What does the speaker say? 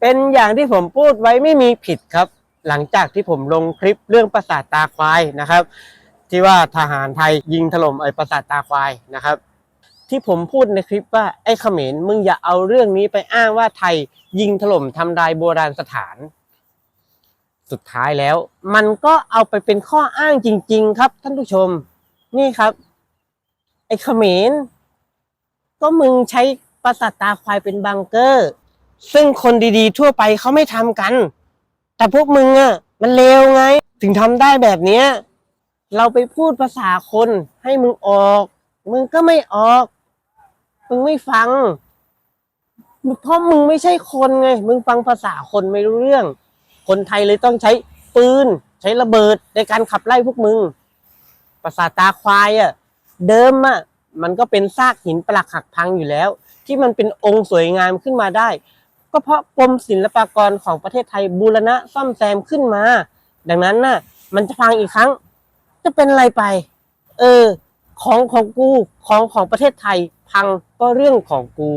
เป็นอย่างที่ผมพูดไว้ไม่มีผิดครับ หลังจากที่ผมลงคลิปเรื่องปราสาทตาควายนะครับ ที่ว่าทหารไทยยิงถล่มไอ้ปราสาทตาควายนะครับ ที่ผมพูดในคลิปว่าไอ้เขมรมึงอย่าเอาเรื่องนี้ไปอ้างว่าไทยยิงถล่มทำลายโบราณสถาน สุดท้ายแล้ว มันก็เอาไปเป็นข้ออ้างจริง ๆ ครับ ท่านผู้ชม นี่ครับ ไอ้เขมรก็มึงใช้ปราสาทตาควายเป็นบังเกอร์ ซึ่งคนดีๆ ทั่วไปเขาไม่ทำกัน แต่พวกมึงอะ มันเลวไง ถึงทำได้แบบเนี้ย เราไปพูดภาษาคนให้มึงออก มึงก็ไม่ออก มึงไม่ฟัง เพราะมึงไม่ใช่คนไง มึงฟังภาษาคนไม่รู้เรื่อง คนไทยเลยต้องใช้ปืน ใช้ระเบิดในการขับไล่พวกมึงปราสาตาควายอะ เดิมอะ มันก็เป็นซากหินปลักหักพังอยู่แล้ว ที่มันเป็นองค์สวยงามขึ้นมาได้ ก็เพราะกรมศิลปากรของประเทศไทยบูรณะซ่อมแซมขึ้นมา ดังนั้นน่ะ มันจะพังอีกครั้ง จะเป็นอะไรไป เออ ของของกู ของของประเทศไทย พังก็เรื่องของกู